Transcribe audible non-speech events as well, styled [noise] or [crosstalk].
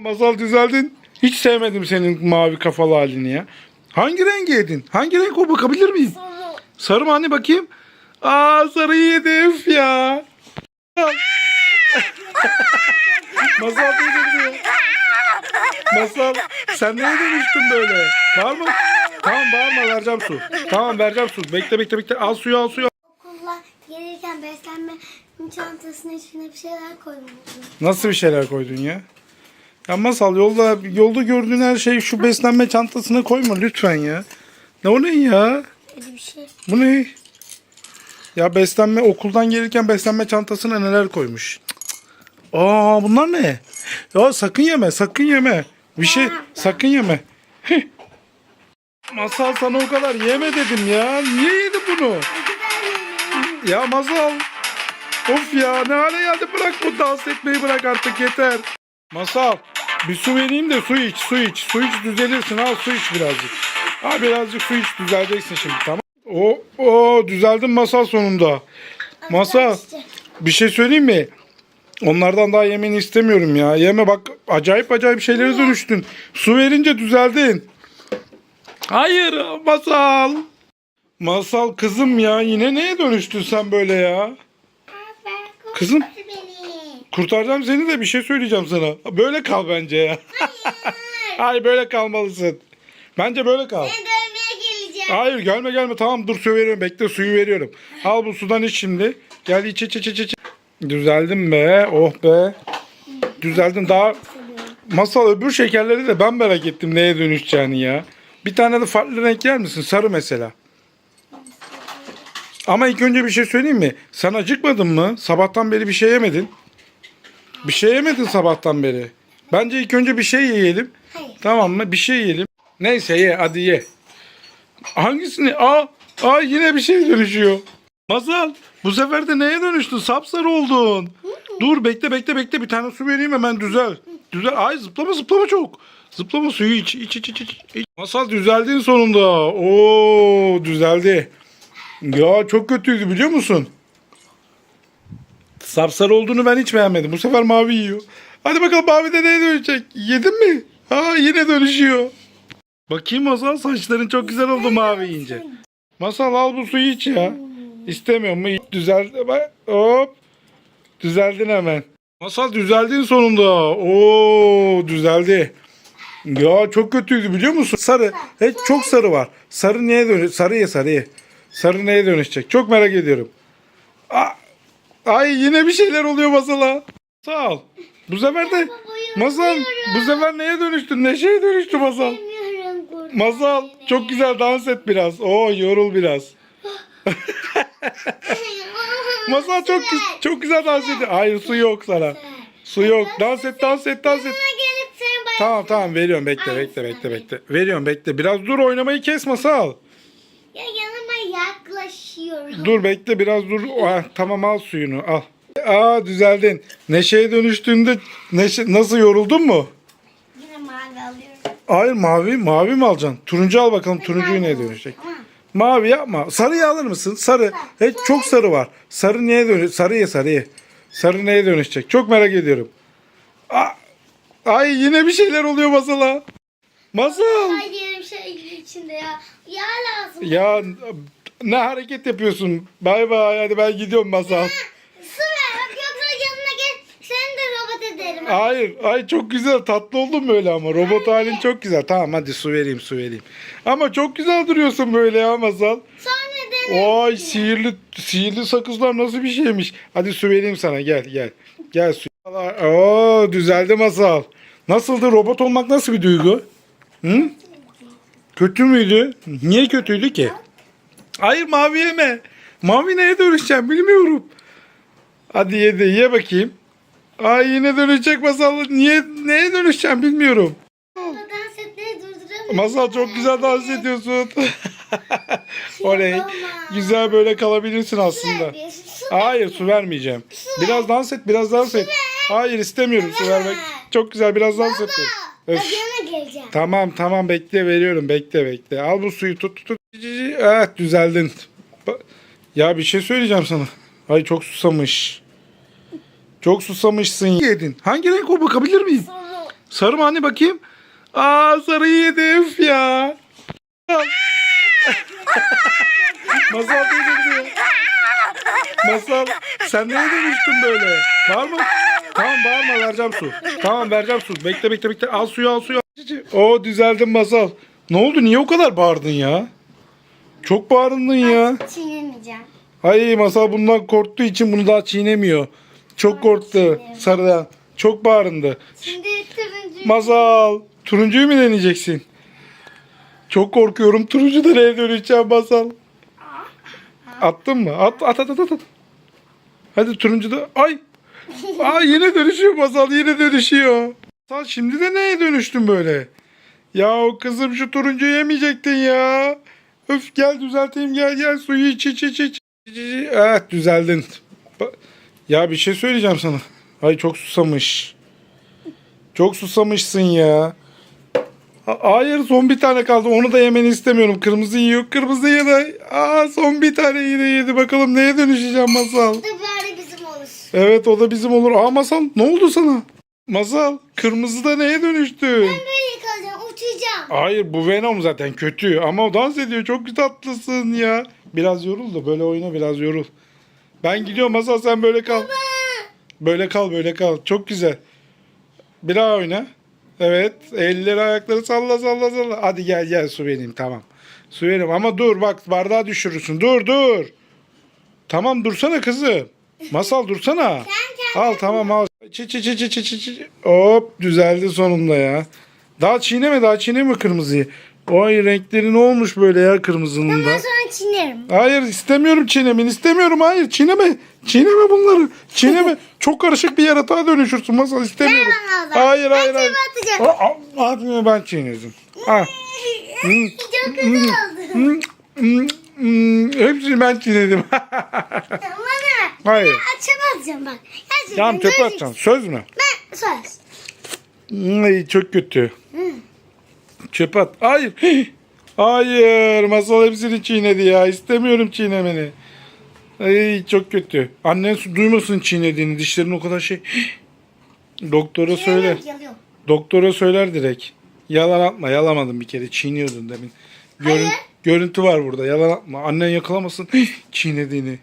Masal düzeldin. Hiç sevmedim senin mavi kafalı halini ya. Hangi rengi yedin? Hangi renk o bakabilir miyim? Sarı. Sarı mı anne bakayım? Aa sarıyı yedi üf ya. Masal delirdi. Masal sen neye dönüştün böyle? Bağırma. Tamam bağırma vereceğim su. Tamam vereceğim su. Bekle bekle bekle. Al suyu al suyu. Okula gelirken beslenme çantasının içine bir şeyler koymuştum. Nasıl bir şeyler koydun ya? Ya Masal yolda yolda gördüğün her şeyi şu beslenme çantasına koyma lütfen ya. Ne o ne ya? Öyle bir şey. Bu ne? Ya beslenme okuldan gelirken beslenme çantasına neler koymuş. Aa bunlar ne? Ya sakın yeme sakın yeme. Bir şey sakın yeme. Masal sana o kadar yeme dedim ya. Niye yedin bunu? Ya Masal. Of ya ne hale geldi bırak bu dans etmeyi bırak artık yeter. Masal bir su vereyim de su iç su iç. Su iç düzelirsin al su iç birazcık. Ha birazcık su iç düzeleceksin şimdi tamam. O o düzeldin masal sonunda. Masal bir şey söyleyeyim mi? Onlardan daha yemeni istemiyorum ya. Yeme bak acayip acayip şeylere dönüştün. Su verince düzeldin. Hayır masal. Masal kızım ya yine neye dönüştün sen böyle ya? Kızım. Kurtaracağım seni de bir şey söyleyeceğim sana. Böyle kal bence ya. Hayır [laughs] böyle kalmalısın. Bence böyle kal. Ben dövmeye geleceğim. Hayır gelme gelme tamam dur su veriyorum bekle suyu veriyorum. [laughs] Al bu sudan iç şimdi. Gel iç iç iç iç. iç. Düzeldim be oh be. Düzeldim daha masal öbür şekerleri de ben merak ettim neye dönüşeceğini ya. Bir tane de farklı renk yer misin? Sarı mesela. Ama ilk önce bir şey söyleyeyim mi? Sen acıkmadın mı? Sabahtan beri bir şey yemedin. Bir şey yemedin sabahtan beri. Bence ilk önce bir şey yiyelim. Hayır. Tamam mı? Bir şey yiyelim. Neyse ye hadi ye. Hangisini? Aa, aa yine bir şey dönüşüyor. Masal bu sefer de neye dönüştün? Sapsarı oldun. Dur bekle bekle bekle bir tane su vereyim hemen düzel. Düzel. Ay zıplama zıplama çok. Zıplama suyu iç iç iç iç. iç. iç. Masal düzeldin sonunda. Oo düzeldi. Ya çok kötüydü biliyor musun? Sapsarı olduğunu ben hiç beğenmedim. Bu sefer mavi yiyor. Hadi bakalım mavi de neye dönecek? Yedin mi? Ha yine dönüşüyor. Bakayım Masal saçların çok güzel oldu mavi yiyince. Masal al bu suyu iç ya. İstemiyor mu? Düzeldi. Bak, Hop. Düzeldin hemen. Masal düzeldin sonunda. Oo düzeldi. Ya çok kötüydü biliyor musun? Sarı. Hiç çok sarı var. Sarı neye dönecek? Sarı ye sarı ye. Sarı neye dönüşecek? Çok merak ediyorum. Aa, ay yine bir şeyler oluyor Masal'a. Sağ ol. Bu sefer de Masal bu sefer neye dönüştün? Neşeye dönüştü Masal. Masal çok güzel dans et biraz. Oo yorul biraz. [laughs] Masal çok çok güzel dans ediyor. Hayır su yok sana. Su yok. Dans et dans et dans et. Tamam tamam veriyorum bekle bekle bekle bekle. Veriyorum bekle. Biraz dur oynamayı kes Masal. Ya yaklaşıyorum. Dur bekle biraz dur. Ah, tamam al suyunu al. Aa düzeldin. Neşeye dönüştüğünde neşe, nasıl yoruldun mu? Yine mavi alıyorum. Hayır mavi mavi mi alacaksın? Turuncu al bakalım turuncuyu neye dönüşecek? Mavi yapma. Sarıyı alır mısın? Sarı. Hiç çok sarı var. Sarı neye dönüş? Sarı ye sarı ye. Sarı neye dönüşecek? Çok merak ediyorum. Aa, ay yine bir şeyler oluyor masala. Masal. Ay diyelim şey içinde ya. Yağ lazım. Ya ne hareket yapıyorsun? Bay bay hadi ben gidiyorum masal. Su ver bak yoksa yanına gel. Seni de robot ederim. Hayır, ay çok güzel tatlı oldun böyle ama robot halin çok güzel. Tamam hadi su vereyim su vereyim. Ama çok güzel duruyorsun böyle ya masal. Sonra dene. Vay sihirli sihirli sakızlar nasıl bir şeymiş. Hadi su vereyim sana gel gel. Gel su. Oo düzeldi masal. Nasıldı robot olmak nasıl bir duygu? Hı? Kötü müydü? Niye kötüydü ki? Hayır mavi yeme. Mavi neye dönüşeceğim bilmiyorum. Hadi ye de ye bakayım. Ay yine dönüşecek masal. Niye neye dönüşeceğim bilmiyorum. Dans etmeyi durduramıyorum. Masal çok güzel dans ediyorsun. [laughs] Oley. Güzel böyle kalabilirsin aslında. Hayır su vermeyeceğim. Biraz dans et biraz dans et. Hayır istemiyorum su vermek. Çok güzel biraz dans et. Öf. Tamam tamam bekle veriyorum bekle bekle. Al bu suyu tut tut. tut. Evet düzeldin. Ba- Ya bir şey söyleyeceğim sana. Ay çok susamış. Çok susamışsın. Yedin. Hangi renk o bakabilir miyim? Sonra Sarı mı hani bakayım? Aa sarıyı yedi üf ya. Masal delirdi. Masal sen neye dönüştün böyle? Bağırma. Tamam bağırma vereceğim su. Tamam vereceğim su. Bekle bekle bekle. Al suyu al suyu. O düzeldin Masal. Ne oldu niye o kadar bağırdın ya? Çok bağırdın ya. Çiğnemeyeceğim. Ay Masal bundan korktuğu için bunu daha çiğnemiyor. Çok korktu sarıdan. Çok bağırındı. Şimdi turuncu. Masal turuncuyu mu deneyeceksin? Çok korkuyorum. Turuncu da neye dönüşeceğim Masal? Attın mı? At at at at at. Hadi turuncu da. Ay. Ay yine dönüşüyor Masal yine dönüşüyor. Masal şimdi de neye dönüştün böyle? Ya kızım şu turuncuyu yemeyecektin ya. Öf gel düzelteyim gel gel suyu iç iç iç iç. Evet düzeldin. Ba- Ya bir şey söyleyeceğim sana. Ay çok susamış. Çok susamışsın ya. Ha- Hayır son bir tane kaldı. Onu da yemeni istemiyorum. Kırmızı yiyor. Kırmızı yedi. Aa son bir tane yine yedi. Bakalım neye dönüşeceğim Masal. Bu da bari bizim olur. Evet o da bizim olur. Aa Masal ne oldu sana? Masal kırmızı da neye dönüştü? Böyle kalacağım uçacağım. Hayır bu Venom zaten kötü ama o dans ediyor. Çok tatlısın ya. Biraz yorul da böyle oyna biraz yorul. Ben gidiyorum Masal sen böyle kal. Böyle kal böyle kal. Çok güzel. Bir daha oyna. Evet. Elleri ayakları salla salla salla. Hadi gel gel su vereyim tamam. Su vereyim ama dur bak bardağı düşürürsün. Dur dur. Tamam dursana kızım. Masal dursana. Al tamam al. Çi çi çi çi çi çi çi. Hop düzeldi sonunda ya. Daha çiğneme daha çiğneme kırmızıyı. Oy renkleri ne olmuş böyle ya kırmızının da. Ondan sonra çiğnerim. Hayır istemiyorum çiğnemin istemiyorum hayır çiğneme. Çiğneme bunları. Çiğneme. [laughs] Çok karışık bir yaratığa dönüşürsün masal istemiyorum. Ver bana o zaman. Hayır Ben hayır hayır. çöpe atacağım. Aa, aa, Abime ben çiğnedim. Ha. [laughs] Çok kötü oldu. Hmm, hmm, hmm, Hepsini ben çiğnedim. [laughs] Tamam? Hayır. Açamazcım bak. Gerçekten Tamam çöpe göreceksin. atacaksın. Söz mü? Ben söz. Ay, çok kötü. Çöpe at. Hayır. [gasps] Hayır. Masal hepsini çiğnedi ya. İstemiyorum çiğnemeni. Ay çok kötü. Annen su- duymasın çiğnediğini. Dişlerin o kadar şey. [gasps] Doktora söyle. Doktora söyler direkt. Yalan atma. Yalamadın bir kere. Çiğniyordun demin. Görün, Hayır. görüntü var burada. Yalan atma. Annen yakalamasın [gasps] çiğnediğini.